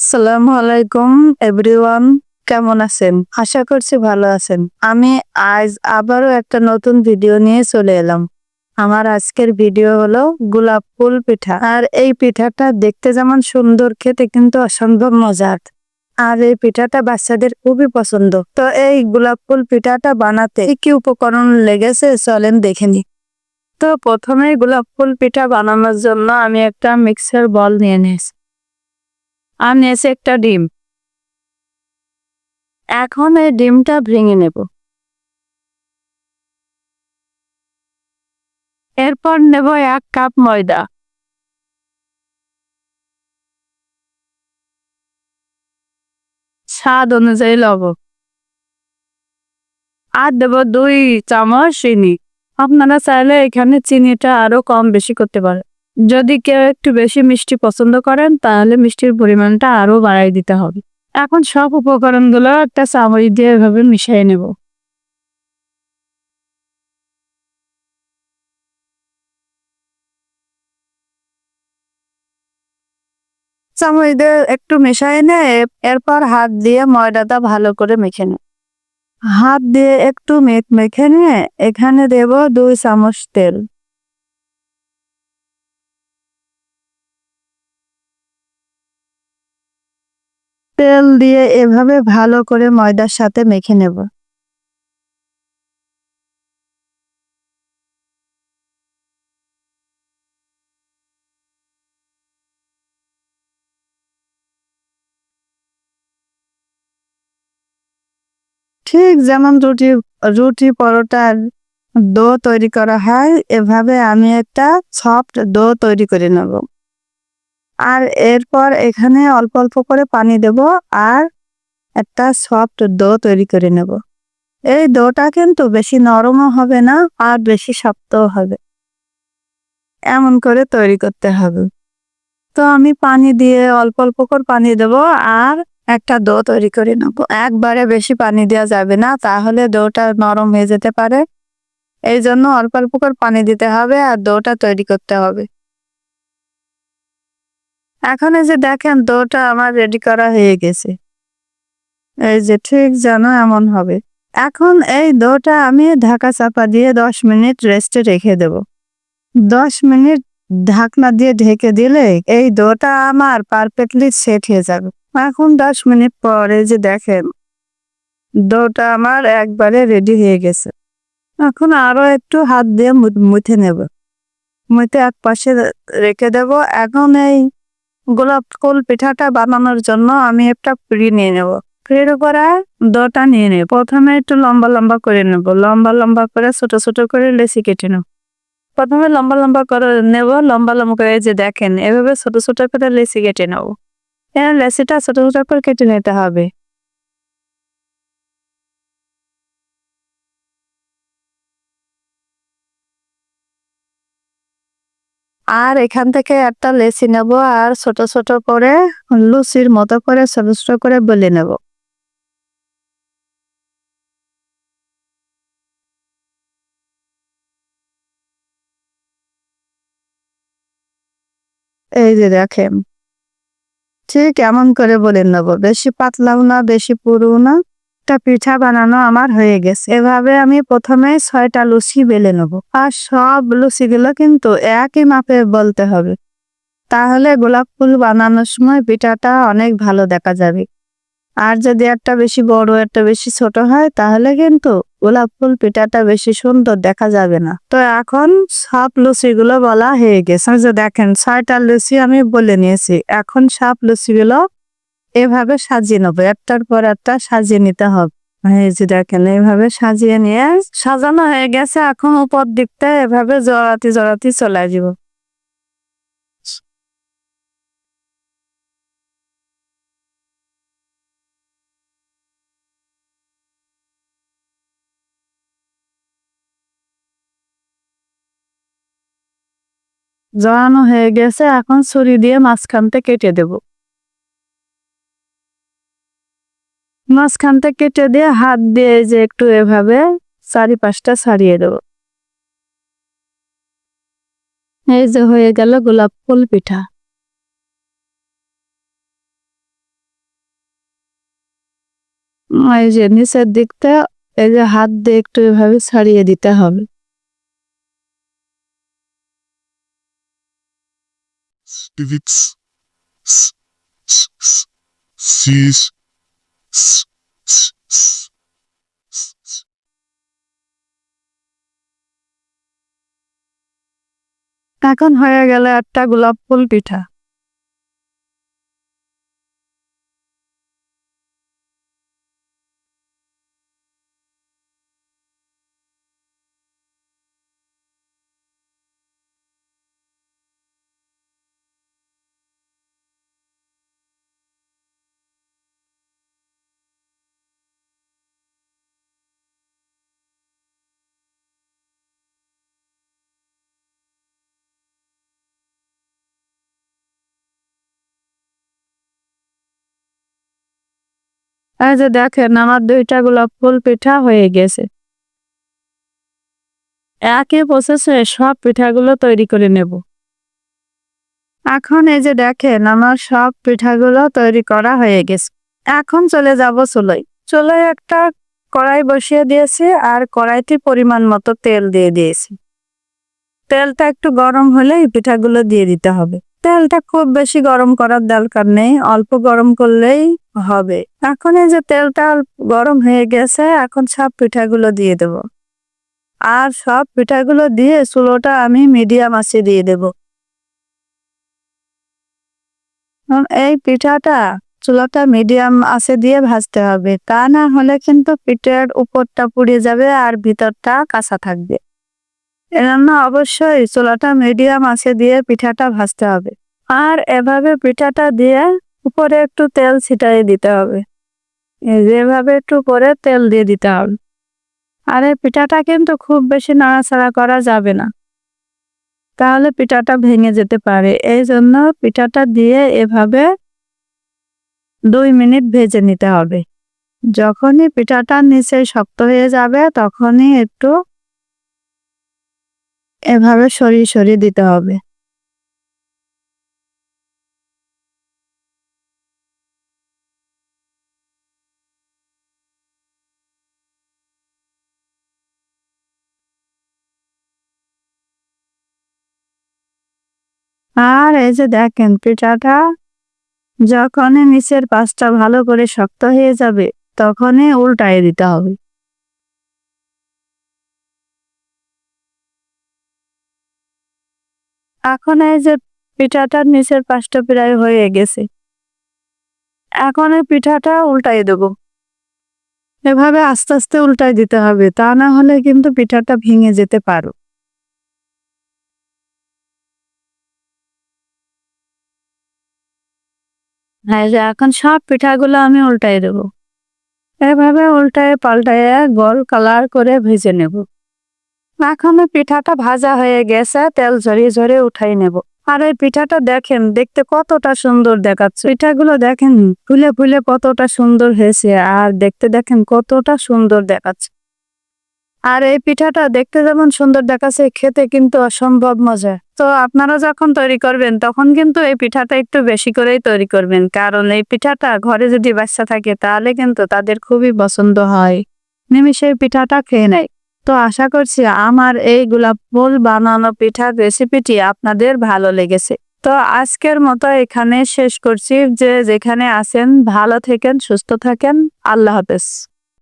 সালামু আলাইকুম এভরিওয়ান কেমন আছেন? আশা করছি ভালো আছেন। আমি আজ আবারও একটা নতুন ভিডিও নিয়ে চলে এলাম। আমার আজকের ভিডিও হলো গোলাপ ফুল পিঠা। আর এই পিঠাটা দেখতে যেমন সুন্দর, খেতে কিন্তু অসম্ভব মজার। আর এই পিঠাটা বাচ্চাদের খুবই পছন্দ। তো এই গোলাপ ফুল পিঠাটা বানাতে কি কি উপকরণ লেগেছে চলেন দেখে নি তো প্রথমে গোলাপ ফুল পিঠা বানানোর জন্য আমি একটা মিক্সার বল নিয়ে নিয়েছি। আর নিয়েছি একটা ডিম। এখন এই ডিমটা ভেঙে নেব। এরপর নেব এক কাপ ময়দা। স্বাদ অনুযায়ী লবণ। আর দেব দুই চামচ চিনি। আপনারা চাইলে এখানে চিনিটা আরও কম বেশি করতে পারেন। যদি কেউ একটু বেশি মিষ্টি পছন্দ করেন, তাহলে মিষ্টির পরিমাণটা আরও বাড়াই দিতে হবে। এখন সব উপকরণগুলো একটা চামচ দিয়ে এভাবে মিশিয়ে নেব। চামচ দিয়ে একটু মেশাই নে এরপর হাত দিয়ে ময়দাটা ভালো করে মেখে নে হাত দিয়ে একটু মেখে নিয়ে এখানে দেব দুই চামচ তেল। তেল দিয়ে এভাবে ভালো করে ময়দার সাথে মেখে নেব। ঠিক যেমন রুটি রুটি পরোটার ডো তৈরি করা হয়, এভাবে আমি একটা সফট ডো তৈরি করে নেব। আর এরপর এখানে অল্প অল্প করে পানি দেব আর একটা সফট ডো তৈরি করে নেব। এই ডোটা কিন্তু বেশি নরমও হবে না আর বেশি শক্তও হবে। এমন করে তৈরি করতে হবে। তো আমি পানি দিয়ে অল্প অল্প করে পানি দেব আর একটা ডো তৈরি করে নেব। একবারে বেশি পানি দেওয়া যাবে না, তাহলে ডোটা নরম হয়ে যেতে পারে। এই জন্য অল্প অল্প করে পানি দিতে হবে আর ডোটা তৈরি করতে হবে। এখন এই যে দেখেন দোটা আমার রেডি করা হয়ে গেছে। এই যে ঠিক যেন এমন হবে। এখন এই দোটা আমি ঢাকা চাপা দিয়ে দশ মিনিট রেস্টে রেখে দেব। দশ মিনিট ঢাকনা দিয়ে ঢেকে দিলে এই দোটা আমার পারফেক্টলি সেট হয়ে যাবে। এখন দশ মিনিট পরে যে দেখেন, দোটা আমার একবারে রেডি হয়ে গেছে। এখন আরও একটু হাত দিয়ে মুথে নেব। মুথে এক পাশে রেখে দেব। এখন এই গোলাপ ফুল পিঠাটা বানানোর জন্য আমি একটা পিড়ি নিয়ে নেব। ফের করা দটা নিয়ে নেব। প্রথমে একটু লম্বা লম্বা করে নেব। লম্বা লম্বা করে ছোট ছোট করে লেসি কেটে নেব। প্রথমে লম্বা লম্বা করে নেব। লম্বা লম্বা করে যে দেখেন, এভাবে ছোট ছোট করে লেসি কেটে নেব। লেসিটা ছোট ছোট করে কেটে নিতে হবে। আর এখান থেকে একটা লেসি নেব আর ছোট ছোট করে লুচির মতো করে, ছোট ছোট করে বলে নেব। এই যে দেখেন, ঠিক এমন করে বলে নেব, বেশি পাতলাও না, বেশি পুরু না। একটা পিঠা বানানো আমার হয়ে গেছে। এভাবে আমি প্রথমে ছয়টা লুচি বেলে নেব। আর সব লুচিগুলো কিন্তু একই মাপে বলতে হবে। তাহলে গোলাপ ফুল বানানোর সময় পিঠাটা অনেক ভালো দেখা যাবে। আর যদি একটা বেশি বড়, একটা বেশি ছোট হয়, তাহলে কিন্তু গোলাপ ফুল পিঠাটা বেশি সুন্দর দেখা যাবে না। তো এখন সব লুচিগুলো বলা হয়ে গেছে। দেখেন, ছয়টা লুচি আমি বলে নিয়েছি। এখন সব লুচিগুলো এভাবে সাজিয়ে নেব। একটার পর একটা সাজিয়ে নিতে হবে। এই যে দেখেন এইভাবে সাজিয়ে নিয়ে সাজানো হয়ে গেছে। এখন উপর দিকটা এভাবে জড়াতি জড়াতি চলে যাব। জড়ানো হয়ে গেছে। এখন ছুরি দিয়ে মাঝখানতে কেটে দেব। মাঝখানতে কেটে দিয়ে হাত দিয়ে যে একটু এভাবে চারিপাশটা ছাড়িয়ে দেব। এই যে হয়ে গেল গোলাপ ফুল পিঠা। এই যে নিচের দিকটা এই যে হাত দিয়ে একটু এভাবে ছাড়িয়ে দিতে হবে। Six, s- s- s- six, এখন হয়ে গেল একটা গোলাপ ফুল পিঠা। এই যে দেখেন, আমার দুইটা গোলাপ ফুল পিঠা হয়ে গেছে। একই প্রসেসে সব পিঠাগুলো তৈরি করে নেব। এখন এই যে দেখেন, আমার সব পিঠাগুলো তৈরি করা হয়ে গেছে। এখন চলে যাব চুলোয়। চুলোয় একটা কড়াই বসিয়ে দিয়েছি আর কড়াইতে পরিমাণ মতো তেল দিয়ে দিয়েছি। তেলটা একটু গরম হলেই পিঠাগুলো দিয়ে দিতে হবে। তেলটা খুব বেশি গরম করার দরকার নেই, অল্প গরম করলেই হবে। এখন এই যে তেলটা গরম হয়ে গেছে, এখন সব পিঠাগুলো দিয়ে দেব। আর সব পিঠাগুলো দিয়ে চুলোটা আমি মিডিয়াম আঁচে দিয়ে দেব। এই পিঠাটা চুলাটা মিডিয়াম আঁচে দিয়ে ভাজতে হবে। তা না হলে কিন্তু পিঠের উপরটা পুড়ে যাবে আর ভিতরটা কাঁচা থাকবে। এজন্য অবশ্যই চোলাটা মিডিয়াম আছে দিয়ে পিঠাটা ভাজতে হবে। আর এভাবে পিঠাটা দিয়ে উপরে একটু তেল ছিটাই দিতে হবে। যেভাবে একটু করে তেল দিয়ে দিতে হবে। আর এই পিঠাটা কিন্তু খুব বেশি নাড়াচাড়া করা যাবে না। তাহলে পিঠাটা ভেঙে যেতে পারে। এই জন্য পিঠাটা দিয়ে এভাবে দুই মিনিট ভেজে নিতে হবে। যখনই পিঠাটা নিচে শক্ত হয়ে যাবে, তখনই একটু এভাবে সরিয়ে সরিয়ে দিতে হবে। আর এই যে দেখেন পিঠাটা, যখনই নিচের পাশটা ভালো করে শক্ত হয়ে যাবে, তখনই উল্টায় দিতে হবে। এখন এই যে পিঠাটার নিচের পাশটা প্রায় হয়ে গেছে। এখন এই পিঠাটা উল্টাই দেবো। এভাবে আস্তে আস্তে উল্টাই দিতে হবে, তা না হলে কিন্তু পিঠাটা ভেঙে যেতে পারো। হ্যাঁ এখন সব পিঠাগুলো আমি উল্টাই দেবো। এভাবে উল্টায় পাল্টায় গোল কালার করে ভেজে নেব। এখন পিঠাটা ভাজা হয়ে গেছে, তেল ঝরিয়ে ঝরিয়ে উঠাই নেব। আর এই পিঠাটা দেখেন, দেখতে কতটা সুন্দর দেখাচ্ছে। পিঠাগুলো দেখেন, ফুলে ফুলে কতটা সুন্দর হয়েছে, আর দেখতে দেখেন কতটা সুন্দর দেখাচ্ছে। আর এই পিঠাটা দেখতে যেমন সুন্দর দেখাচ্ছে, খেতে কিন্তু অসম্ভব মজা তো আপনারা যখন তৈরি করবেন, তখন কিন্তু এই পিঠাটা একটু বেশি করেই তৈরি করবেন। কারণ এই পিঠাটা ঘরে যদি বাচ্চা থাকে, তাহলে কিন্তু তাদের খুবই পছন্দ হয়। নিমিষে পিঠাটা খেয়ে নেয়। তো আশা করছি আমার এই গোলাপ ফুল বানানো পিঠার রেসিপিটি আপনাদের ভালো লেগেছে। তো আজকের মতো এখানে শেষ করছি। যে যেখানে আছেন, ভালো থাকেন, সুস্থ থাকেন। আল্লাহ হাফেজ।